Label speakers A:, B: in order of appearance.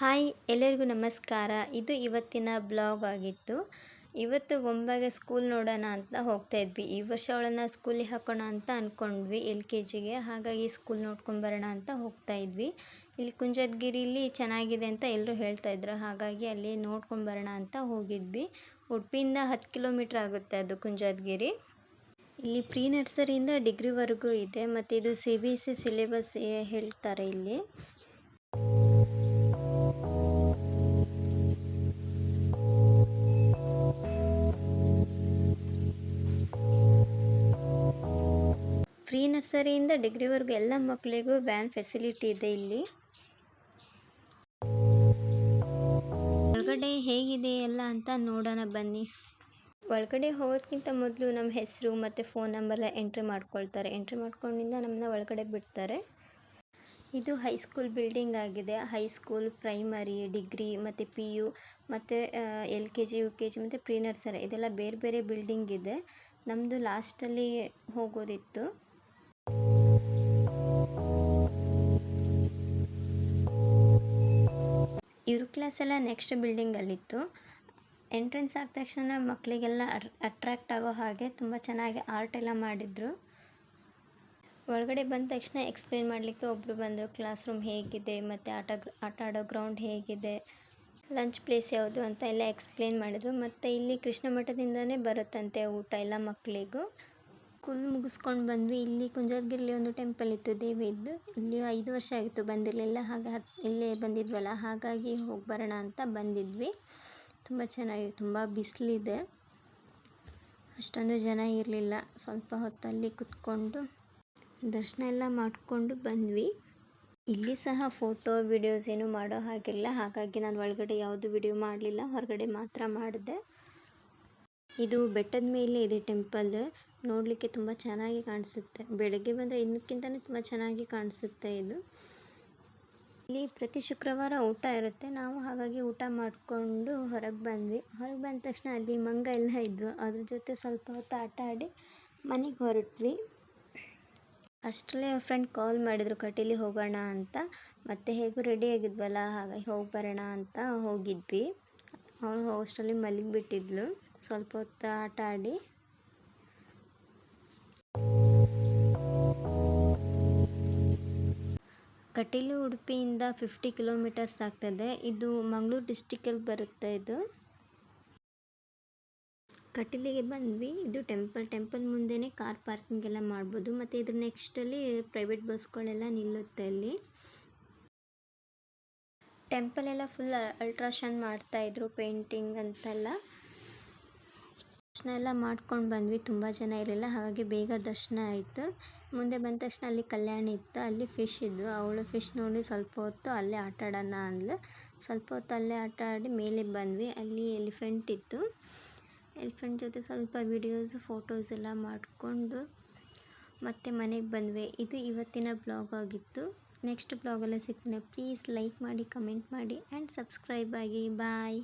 A: Hi, ಎಲ್ಲರಿಗೂ ನಮಸ್ಕಾರ. ಇದು ಇವತ್ತಿನ ಬ್ಲಾಗ್ ಆಗಿತ್ತು. ಇವತ್ತು ಗೊಂಬೆಗೆ ಸ್ಕೂಲ್ ನೋಡೋಣ ಅಂತ ಹೋಗ್ತಾ ಇದ್ವಿ. ಈ ವರ್ಷ ಅವಳನ್ನು ಸ್ಕೂಲಿಗೆ ಹಾಕೋಣ ಅಂತ ಅಂದ್ಕೊಂಡ್ವಿ ಎಲ್ ಕೆ ಜಿಗೆ ಹಾಗಾಗಿ ಸ್ಕೂಲ್ ನೋಡ್ಕೊಂಬರೋಣ ಅಂತ ಹೋಗ್ತಾ ಇದ್ವಿ. ಇಲ್ಲಿ ಕುಂಜದಗಿರಿಲಿ ಚೆನ್ನಾಗಿದೆ ಅಂತ ಎಲ್ಲರೂ ಹೇಳ್ತಾ ಇದ್ರು. ಹಾಗಾಗಿ ಅಲ್ಲಿ ನೋಡ್ಕೊಂಬರೋಣ ಅಂತ ಹೋಗಿದ್ವಿ. ಉಡುಪಿಯಿಂದ ಹತ್ತು ಕಿಲೋಮೀಟ್ರ್ ಆಗುತ್ತೆ ಅದು ಕುಂಜದಗಿರಿ. ಇಲ್ಲಿ ಪ್ರೀ ನರ್ಸರಿಯಿಂದ ಡಿಗ್ರಿವರೆಗೂ ಇದೆ. ಮತ್ತು ಇದು C B S C syllabus ಹೇಳ್ತಾರೆ ಇಲ್ಲಿ. ಪ್ರೀ ನರ್ಸರಿಯಿಂದ ಡಿಗ್ರಿವರೆಗೂ ಎಲ್ಲ ಮಕ್ಕಳಿಗೂ ವ್ಯಾನ್ ಫೆಸಿಲಿಟಿ ಇದೆ ಇಲ್ಲಿ. ಒಳಗಡೆ ಹೇಗಿದೆ ಎಲ್ಲ ಅಂತ ನೋಡೋಣ ಬನ್ನಿ. ಒಳಗಡೆ ಹೋಗೋದಕ್ಕಿಂತ ಮೊದಲು ನಮ್ಮ ಹೆಸರು ಮತ್ತು ಫೋನ್ ನಂಬರೆಲ್ಲ ಎಂಟ್ರಿ ಮಾಡ್ಕೊಳ್ತಾರೆ. ಎಂಟ್ರಿ ಮಾಡ್ಕೊಂಡಿಂದ ನಮ್ಮನ್ನ ಒಳಗಡೆ ಬಿಡ್ತಾರೆ. ಇದು ಹೈಸ್ಕೂಲ್ ಬಿಲ್ಡಿಂಗ್ ಆಗಿದೆ. ಹೈಸ್ಕೂಲ್ ಪ್ರೈಮರಿ, ಡಿಗ್ರಿ ಮತ್ತು ಪಿ ಯು ಮತ್ತು L K G, U K G ಮತ್ತು ಪ್ರೀ ನರ್ಸರಿ ಇದೆಲ್ಲ ಬೇರೆ ಬೇರೆ ಬಿಲ್ಡಿಂಗ್ ಇದೆ. ನಮ್ಮದು ಲಾಸ್ಟಲ್ಲಿ ಹೋಗೋದಿತ್ತು. ಇವ್ರ ಕ್ಲಾಸ್ ಎಲ್ಲ ನೆಕ್ಸ್ಟ್ ಬಿಲ್ಡಿಂಗಲ್ಲಿತ್ತು ಎಂಟ್ರೆನ್ಸ್ ಆದ ತಕ್ಷಣ ಮಕ್ಕಳಿಗೆಲ್ಲ ಅಟ್ರಾಕ್ಟ್ ಆಗೋ ಹಾಗೆ ತುಂಬ ಚೆನ್ನಾಗಿ ಆರ್ಟ್ ಎಲ್ಲ ಮಾಡಿದರು. ಒಳಗಡೆ ಬಂದ ತಕ್ಷಣ ಎಕ್ಸ್ಪ್ಲೇನ್ ಮಾಡಲಿಕ್ಕೆ ಒಬ್ಬರು ಬಂದರು. ಕ್ಲಾಸ್ ರೂಮ್ ಹೇಗಿದೆ, ಮತ್ತು ಆಟ ಆಟ ಆಡೋ ಗ್ರೌಂಡ್ ಹೇಗಿದೆ ಲಂಚ್ ಪ್ಲೇಸ್ ಯಾವುದು ಅಂತ ಎಲ್ಲ ಎಕ್ಸ್ಪ್ಲೇನ್ ಮಾಡಿದರು. ಮತ್ತು ಇಲ್ಲಿ ಕೃಷ್ಣ ಮಠದಿಂದನೇ ಬರುತ್ತಂತೆ ಊಟ ಎಲ್ಲ ಮಕ್ಕಳಿಗೂ ಸ್ಕೂಲ್ ಮುಗಿಸ್ಕೊಂಡು ಬಂದ್ವಿ. ಇಲ್ಲಿ ಕುಂಜಾದ್ಗಿರಿಲಿ ಒಂದು ಟೆಂಪಲ್ ಇತ್ತು, ದೇವಿದ್ದು. ಇಲ್ಲಿ ಐದು ವರ್ಷ ಆಗಿತ್ತು ಬಂದಿರಲಿಲ್ಲ ಹಾಗೆ ಹತ್, ಇಲ್ಲೇ ಬಂದಿದ್ವಲ್ಲ, ಹಾಗಾಗಿ ಹೋಗಿ ಬರೋಣ ಅಂತ ಬಂದಿದ್ವಿ. ತುಂಬ ಚೆನ್ನಾಗಿದೆ, ತುಂಬ ಬಿಸಿಲಿದೆ. ಅಷ್ಟೊಂದು ಜನ ಇರಲಿಲ್ಲ. ಸ್ವಲ್ಪ ಹೊತ್ತಲ್ಲಿ ಕುತ್ಕೊಂಡು ದರ್ಶನ ಎಲ್ಲ ಮಾಡಿಕೊಂಡು ಬಂದ್ವಿ. ಇಲ್ಲಿ ಸಹ ಫೋಟೋ, ವಿಡಿಯೋಸ್ ಏನು ಮಾಡೋ ಹಾಗಿಲ್ಲ. ಹಾಗಾಗಿ ನಾನು ಒಳಗಡೆ ಯಾವುದು ವಿಡಿಯೋ ಮಾಡಲಿಲ್ಲ. ಹೊರಗಡೆ ಮಾತ್ರ ಮಾಡಿದೆ. ಇದು ಬೆಟ್ಟದ ಮೇಲೆ ಇದೆ ಟೆಂಪಲ್ ನೋಡಲಿಕ್ಕೆ ತುಂಬ ಚೆನ್ನಾಗಿ ಕಾಣಿಸುತ್ತೆ. ಬೆಳಗ್ಗೆ ಬಂದರೆ ಇನ್ನಕ್ಕಿಂತಲೂ ತುಂಬ ಚೆನ್ನಾಗಿ ಕಾಣಿಸುತ್ತೆ ಇದು. ಇಲ್ಲಿ ಪ್ರತಿ ಶುಕ್ರವಾರ ಊಟ ಇರುತ್ತೆ. ನಾವು ಹಾಗಾಗಿ ಊಟ ಮಾಡಿಕೊಂಡು ಹೊರಗೆ ಬಂದ್ವಿ. ಹೊರಗೆ ಬಂದ ತಕ್ಷಣ ಅಲ್ಲಿ ಮಂಗ ಎಲ್ಲ ಇದ್ವು. ಅದ್ರ ಜೊತೆ ಸ್ವಲ್ಪ ಹೊತ್ತು ಆಟ ಆಡಿ ಮನೆಗೆ ಹೊರಟ್ವಿ. ಅಷ್ಟರಲ್ಲೇ ಫ್ರೆಂಡ್ ಕಾಲ್ ಮಾಡಿದರು, ಕಟೀಲಿ ಹೋಗೋಣ ಅಂತ. ಮತ್ತೆ ಹೇಗೂ ರೆಡಿ ಆಗಿದ್ವಲ್ಲ, ಹಾಗಾಗಿ ಹೋಗಿ ಬರೋಣ ಅಂತ ಹೋಗಿದ್ವಿ. ಅವಳು ಅಷ್ಟರಲ್ಲಿ ಮಲಗಿಬಿಟ್ಟಿದ್ಲು. ಸ್ವಲ್ಪ ಹೊತ್ತು ಆಟ ಆಡಿ ಕಟೀಲು ಉಡುಪಿಯಿಂದ ಫಿಫ್ಟಿ ಕಿಲೋಮೀಟರ್ಸ್ ಆಗ್ತದೆ. ಇದು ಮಂಗಳೂರು ಡಿಸ್ಟಿಕಲ್ಲಿ ಬರುತ್ತೆ ಇದು. ಕಟೀಲಿಗೆ ಬಂದ್ವಿ. ಇದು ಟೆಂಪಲ್ ಟೆಂಪಲ್ ಮುಂದೆನೇ ಕಾರ್ ಪಾರ್ಕಿಂಗ್ ಎಲ್ಲ ಮಾಡ್ಬೋದು. ಮತ್ತು ಇದ್ರ ನೆಕ್ಸ್ಟಲ್ಲಿ ಪ್ರೈವೇಟ್ ಬಸ್ಗಳೆಲ್ಲ ನಿಲ್ಲುತ್ತೆ ಅಲ್ಲಿ ಟೆಂಪಲ್ ಎಲ್ಲ ಫುಲ್ ಅಲ್ಟ್ರಾಶನ್ ಮಾಡ್ತಾಯಿದ್ರು ಪೇಂಟಿಂಗ್ ಅಂತೆಲ್ಲ. ದರ್ಶನ ಎಲ್ಲ ಮಾಡ್ಕೊಂಡು ಬಂದ್ವಿ, ತುಂಬ ಜನ ಇರಲಿಲ್ಲ. ಹಾಗಾಗಿ ಬೇಗ ದರ್ಶನ ಆಯಿತು. ಮುಂದೆ ಬಂದ ತಕ್ಷಣ ಅಲ್ಲಿ ಕಲ್ಯಾಣಿ ಇತ್ತು, ಅಲ್ಲಿ ಫಿಶ್ ಇದ್ವು. ಅವಳು ಫಿಶ್ ನೋಡಿ ಸ್ವಲ್ಪ ಹೊತ್ತು ಅಲ್ಲೇ ಆಟ ಆಡೋಣ ಅಂದ್ಲು. ಸ್ವಲ್ಪ ಹೊತ್ತು ಅಲ್ಲೇ ಆಟ ಆಡಿ ಮೇಲೆ ಬಂದ್ವಿ. ಅಲ್ಲಿ ಎಲಿಫೆಂಟ್ ಇತ್ತು. ಎಲಿಫೆಂಟ್ ಜೊತೆ ಸ್ವಲ್ಪ ವಿಡಿಯೋಸ್ ಫೋಟೋಸ್ ಎಲ್ಲ ಮಾಡಿಕೊಂಡು ಮತ್ತೆ ಮನೆಗೆ ಬಂದ್ವಿ. ಇದು ಇವತ್ತಿನ ಬ್ಲಾಗ್ ಆಗಿತ್ತು. ನೆಕ್ಸ್ಟ್ ಬ್ಲಾಗೆಲ್ಲ ಸಿಗ್ತೀನಿ. ಪ್ಲೀಸ್ ಲೈಕ್ ಮಾಡಿ ಕಮೆಂಟ್ ಮಾಡಿ ಆ್ಯಂಡ್ ಸಬ್ಸ್ಕ್ರೈಬ್ ಆಗಿ. ಬಾಯ್